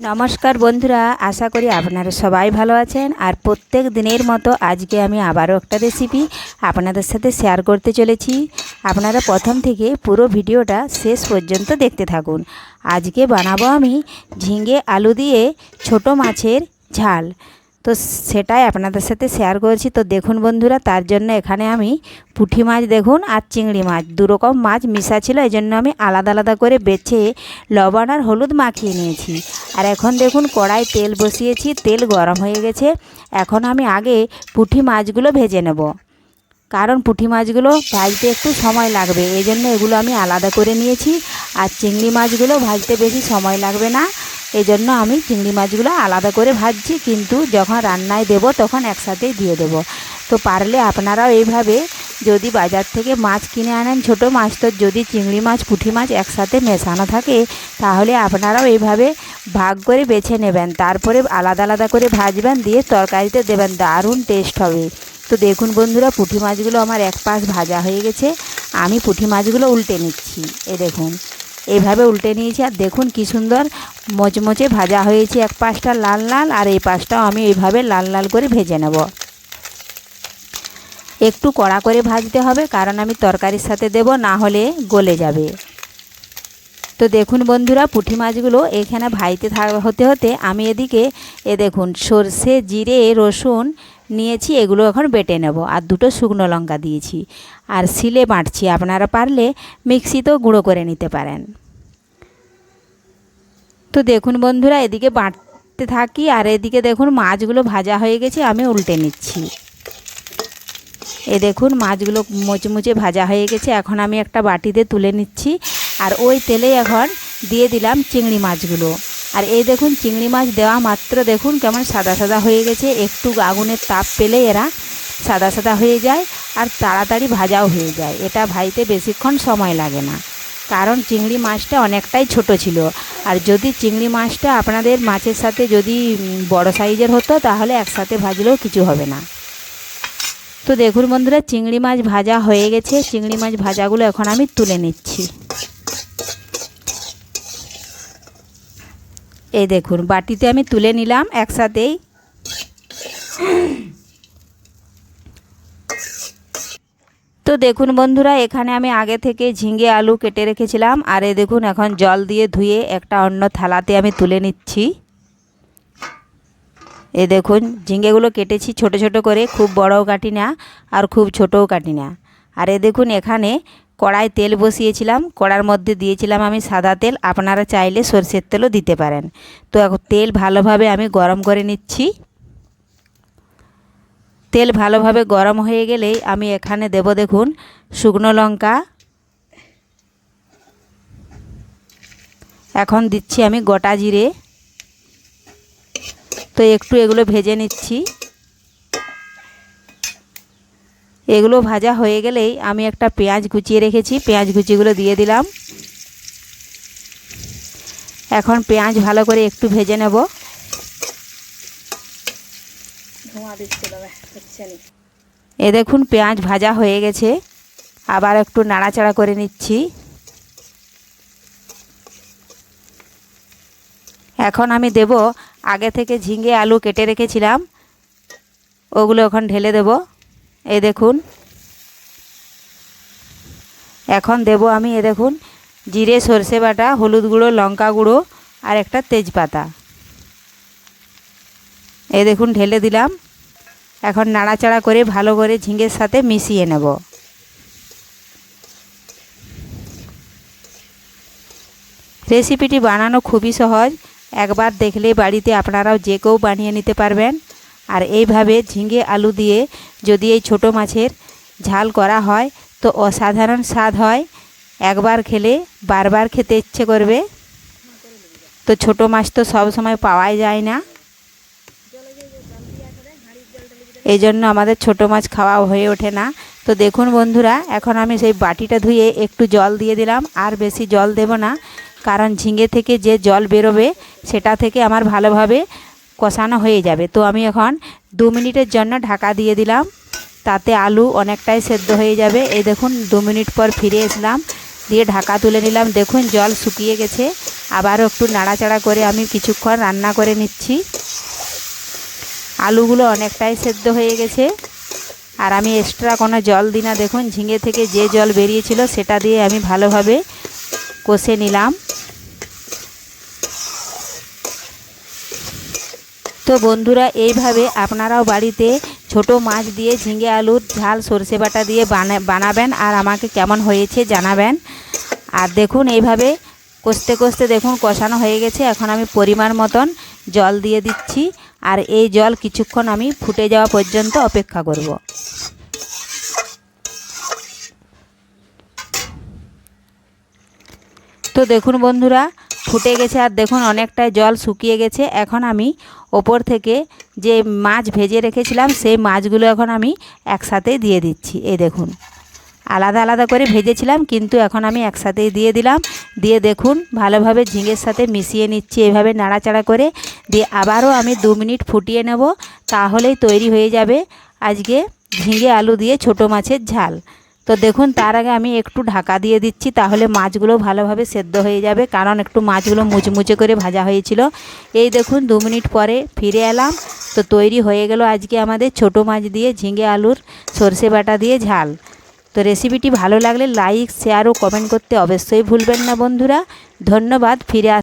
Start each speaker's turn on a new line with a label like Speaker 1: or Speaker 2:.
Speaker 1: নমস্কার বন্ধুরা, আশা করি আপনারা সবাই ভালো আছেন। আর প্রত্যেক দিনের মতো আজকে আমি আবারও একটা রেসিপি আপনাদের সাথে শেয়ার করতে চলেছি। আপনারা প্রথম থেকে পুরো ভিডিওটা শেষ পর্যন্ত দেখতে থাকুন। আজকে বানাবো আমি ঝিঙে আলু দিয়ে ছোট মাছের ঝাল। তো সেটাই আপনাদের সাথে শেয়ার করছি। তো দেখুন বন্ধুরা, তার জন্য এখানে আমি পুঁটি মাছ দেখুন আর চিংড়ি মাছ। দুরকম মাছ মিশা ছিল এই জন্য আমি আলাদা আলাদা করে বেছে লবণ আর হলুদ মাখিয়ে নিয়েছি। আর এখন দেখুন কড়াই তেল বসিয়েছি, তেল গরম হয়ে গেছে। এখন আমি আগে পুঁটি মাছগুলো ভেজে নেব। কারণ পুঁটি মাছগুলো ভাজতে একটু সময় লাগবে এই জন্য এগুলো আমি আলাদা করে নিয়েছি। আর চিংড়ি মাছগুলো ভাজতে বেশি সময় লাগবে না। এই জন্য আমি চিংড়ি মাছগুলো আলাদা করে ভাজছি, কিন্তু যখন রান্নায় দেব তখন একসাথেই দিয়ে দেব। তো পারলে আপনারাও এইভাবে যদি বাজার থেকে মাছ কিনে আনেন, ছোট মাছ, তো যদি চিংড়ি মাছ, পুঁটি মাছ একসাথে মেশানো থাকে, তাহলে আপনারাও এইভাবে ভাগ করে বেছে নেবেন। তারপরে আলাদা আলাদা করে ভাজবেন, দিয়ে তরকারিতে দেবেন। দারুণ টেস্ট হবে। তো দেখুন বন্ধুরা, পুঁটি মাছগুলো আমার এক পাশ ভাজা হয়ে গেছে। আমি পুঁটি মাছগুলো উল্টে নিচ্ছি। এ দেখুন। এইভাবে উল্টে নিয়েছি আর দেখুন কি সুন্দর মচমচে ভাজা হয়েছে। এক পাশটা লাল লাল আর এই পাশটাও আমি এইভাবে লাল লাল করে ভেজে নেব। একটু কড়া করে ভাজতে হবে, কারণ আমি তরকারির সাথে দেব, না হলে গলে যাবে। তো দেখুন বন্ধুরা, পুঁটি মাছগুলো এখানে ভাইতে হতে হতে আমি এদিকে, এ দেখুন, সর্ষে, জিরে, রসুন নিয়েছি, এগুলো এখন বেটে নেব। আর দুটো শুকনো লঙ্কা দিয়েছি। আর শিলে বাঁটছি, আপনারা পারলে মিক্সিতেও গুঁড়ো করে নিতে পারেন। তো দেখুন বন্ধুরা, এদিকে বাঁটতে থাকি, আর এদিকে দেখুন মাছগুলো ভাজা হয়ে গেছে, আমি উল্টে নিচ্ছি। এ দেখুন, মাছগুলো মুচমুচে ভাজা হয়ে গেছে, এখন আমি একটা বাটিতে তুলে নিচ্ছি। আর ওই তেলে এখন দিয়ে দিলাম চিংড়ি মাছগুলো। আর এই দেখুন, চিংড়ি মাছ দেওয়া মাত্র দেখুন কেমন সাদা সাদা হয়ে গেছে। একটু আগুনের তাপ পেলে এরা সাদা সাদা হয়ে যায় আর তাড়াতাড়ি ভাজাও হয়ে যায়। এটা ভাইতে বেশিক্ষণ সময় লাগে না। কারণ চিংড়ি মাছটা অনেকটাই ছোট ছিল। আর যদি চিংড়ি মাছটা আপনাদের মাছের সাথে যদি বড় সাইজের হতো, তাহলে একসাথে ভাজলেও কিছু হবে না। তো দেখুন বন্ধুরা, চিংড়ি মাছ ভাজা হয়ে গেছে। চিংড়ি মাছ ভাজাগুলো এখন আমি তুলে নিচ্ছি। এই দেখুন, বাটিতে আমি তুলে নিলাম একসাথেই। তো দেখুন বন্ধুরা, এখানে আমি আগে থেকে ঝিঙে আলু কেটে রেখেছিলাম, আর এ দেখুন এখন জল দিয়ে ধুয়ে একটা অন্য থালাতে আমি তুলে নিচ্ছি। এ দেখুন, ঝিঙেগুলো কেটেছি ছোট ছোট করে, খুব বড়ও কাটি না আর খুব ছোটও কাটি না আর এ দেখুন, এখানে কড়াই তেল বসিয়েছিলাম। কড়ার মধ্যে দিয়েছিলাম আমি সাদা তেল। আপনারা চাইলে সরষের তেলও দিতে পারেন। তো তেল ভালোভাবে আমি গরম করে নিচ্ছি। তেল ভালোভাবে গরম হয়ে গেলেই আমি এখানে দেব দেখুন, শুকনো লঙ্কা। এখন দিচ্ছি আমি গোটা জিরে। তো একটু এগুলো ভেজে নিচ্ছি। এগুলো ভাজা হয়ে গেলেই আমি একটা পেঁয়াজ কুচিয়ে রেখেছি। পেঁয়াজ কুচিগুলো দিয়ে দিলাম। এখন পেঁয়াজ ভালো করে একটু ভেজে নেব। এ দেখুন পেঁয়াজ ভাজা হয়ে গেছে। আবার একটু নাড়াচাড়া করে নিচ্ছি। এখন আমি দেব আগে থেকে ঝিঙে আলু কেটে রেখেছিলাম। ওগুলো এখন ঢেলে দেব। এই দেখুন। এখন দেব আমি এ দেখুন, জিরে সর্ষে বাটা, হলুদ গুঁড়ো, লঙ্কা গুঁড়ো আর একটা তেজপাতা। এই দেখুন, ঢেলে দিলাম। এখন নাড়াচাড়া করে ভালো করে ঝিঙের সাথে মিশিয়ে নেব। রেসিপিটি বানানো খুবই সহজ। একবার দেখলে বাড়িতে আপনারাও যে কেউ বানিয়ে নিতে পারবেন। আর এইভাবে ঝিঙে আলু দিয়ে যদি এই ছোটো মাছের ঝাল করা হয়, তো অসাধারণ স্বাদ হয়। একবার খেলে বারবার খেতে ইচ্ছে করবে। তো ছোটো মাছ তো সব সময় পাওয়াই যায় না। এই জন্য আমাদের ছোটো মাছ খাওয়া হয়ে ওঠে না। তো দেখুন বন্ধুরা, এখন আমি সেই বাটিটা ধুয়ে একটু জল দিয়ে দিলাম। আর বেশি জল দেব না, কারণ ঝিঙে থেকে যে জল বেরোবে, সেটা থেকে আমার ভালোভাবে কষানো হয়ে যাবে। তো আমি এখন দু মিনিটের জন্য ঢাকা দিয়ে দিলাম। তাতে আলু অনেকটাই সেদ্ধ হয়ে যাবে। এই দেখুন, দু মিনিট পর ফিরে এসলাম। দিয়ে ঢাকা তুলে নিলাম। দেখুন, জল শুকিয়ে গেছে। আবারও একটু নাড়াচাড়া করে আমি কিছুক্ষণ রান্না করে নিচ্ছি। আলুগুলো অনেকটাই সেদ্ধ হয়ে গেছে। আর আমি এক্সট্রা কোনো জল দিই না। দেখুন, ঝিঙে থেকে যে জল বেরিয়েছিল, সেটা দিয়ে আমি ভালোভাবে কষে নিলাম। তো বন্ধুরা, এইভাবে আপনারাও বাড়িতে ছোট মাছ দিয়ে ঝিঙে আলুর ঝাল, সর্ষে বাটা দিয়ে বানা, বানাবেন আর আমাকে কেমন হয়েছে জানাবেন। আর দেখুন, এইভাবে কষতে কষতে দেখুন কষানো হয়ে গেছে। এখন আমি পরিমাণ মতন জল দিয়ে দিচ্ছি আর এই জল কিছুক্ষণ আমি ফুটে যাওয়া পর্যন্ত অপেক্ষা করব। তো দেখুন বন্ধুরা ফুটে গেছে আর দেখুন অনেকটাই জল শুকিয়ে গেছে। এখন আমি ওপর থেকে যে মাছ ভেজে রেখেছিলাম, সেই মাছগুলো এখন আমি একসাথে দিয়ে দিচ্ছি। এই দেখুন, আলাদা আলাদা করে ভেজেছিলাম, কিন্তু এখন আমি একসাথেই দিয়ে দিলাম। দিয়ে দেখুন, ভালোভাবে ঝিঙের সাথে মিশিয়ে নিচ্ছি এভাবে নাড়াচাড়া করে। দিয়ে আবারও আমি দু মিনিট ফুটিয়ে নেব, তাহলেই তৈরি হয়ে যাবে আজকে ঝিঙে আলু দিয়ে ছোট মাছের ঝাল। তো দেখুন, তার আগে আমি একটু ঢাকা দিয়ে দিচ্ছি, তাহলে মাছগুলো ভালোভাবে সেদ্ধ হয়ে যাবে। কারণ একটু মাছগুলো মুচমুচে করে ভাজা হয়েছিল। এই দেখুন, দু মিনিট পরে ফিরে এলাম। তো তৈরি হয়ে গেল আজকে আমাদের ছোট মাছ দিয়ে ঝিঙে আলুর সর্ষে বাটা দিয়ে ঝাল। তো রেসিপিটি ভালো লাগলে লাইক শেয়ার ও কমেন্ট করতে অবশ্যই ভুলবেন না বন্ধুরা। ধন্যবাদ, ফিরে